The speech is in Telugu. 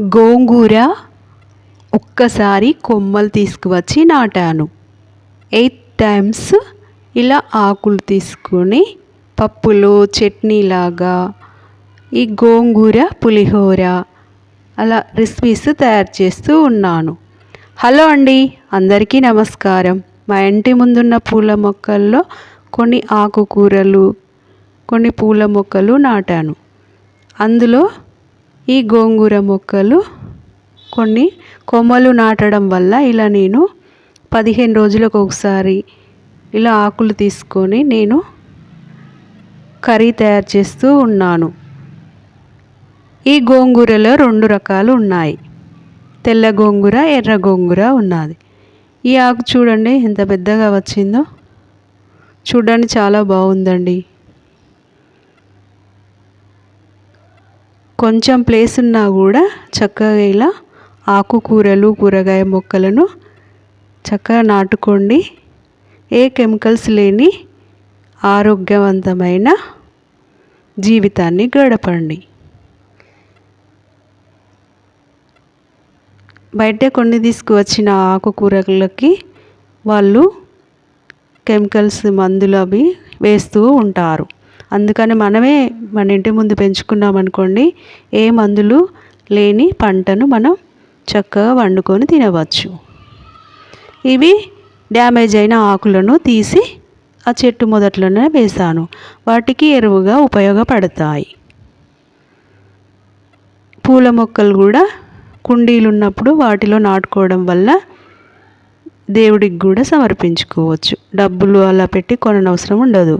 గోంగూర ఒక్కసారి కొమ్మలు తీసుకువచ్చి నాటాను. ఎయిట్ టైమ్స్ ఇలా ఆకులు తీసుకొని పప్పులో చట్నీలాగా ఈ గోంగూర పులిహోర అలా రెసిపీస్ తయారు చేస్తూ ఉన్నాను. హలో అండి అందరికీ నమస్కారం. మా ఇంటి ముందున్న పూల మొక్కల్లో కొన్ని ఆకుకూరలు కొన్ని పూల మొక్కలు నాటాను. అందులో ఈ గోంగూర మొక్కలు కొన్ని కొమ్మలు నాటడం వల్ల ఇలా నేను పదిహేను రోజులకు ఒకసారి ఇలా ఆకులు తీసుకొని నేను కర్రీ తయారు చేస్తూ ఉన్నాను. ఈ గోంగూరలో రెండు రకాలు ఉన్నాయి. తెల్ల గోంగూర ఎర్ర గోంగూర ఉన్నది. ఈ ఆకు చూడండి ఎంత పెద్దగా వచ్చిందో. చూడడానికి చాలా బాగుందండి. కొంచెం ప్లేస్ ఉన్నా కూడా చక్కగా ఇలా ఆకుకూరలు కూరగాయ మొక్కలను చక్కగా నాటుకోండి. ఏ కెమికల్స్ లేని ఆరోగ్యవంతమైన జీవితాన్ని గడపండి. బయట కొన్ని తీసుకువచ్చిన ఆకుకూరలకి వాళ్ళు కెమికల్స్ మందులు అవి వేస్తూ ఉంటారు. అందుకని మనమే మన ఇంటి ముందు పెంచుకున్నాం అనుకోండి ఏ మందులు లేని పంటను మనం చక్కగా వండుకొని తినవచ్చు. ఇవి డ్యామేజ్ అయిన ఆకులను తీసి ఆ చెట్టు మొదట్లోనే వేసాను వాటికి ఎరువుగా ఉపయోగపడతాయి. పూల మొక్కలు కూడా కుండీలు ఉన్నప్పుడు వాటిలో నాటుకోవడం వల్ల దేవుడికి కూడా సమర్పించుకోవచ్చు. డబ్బులు అలా పెట్టి కొననవసరం ఉండదు.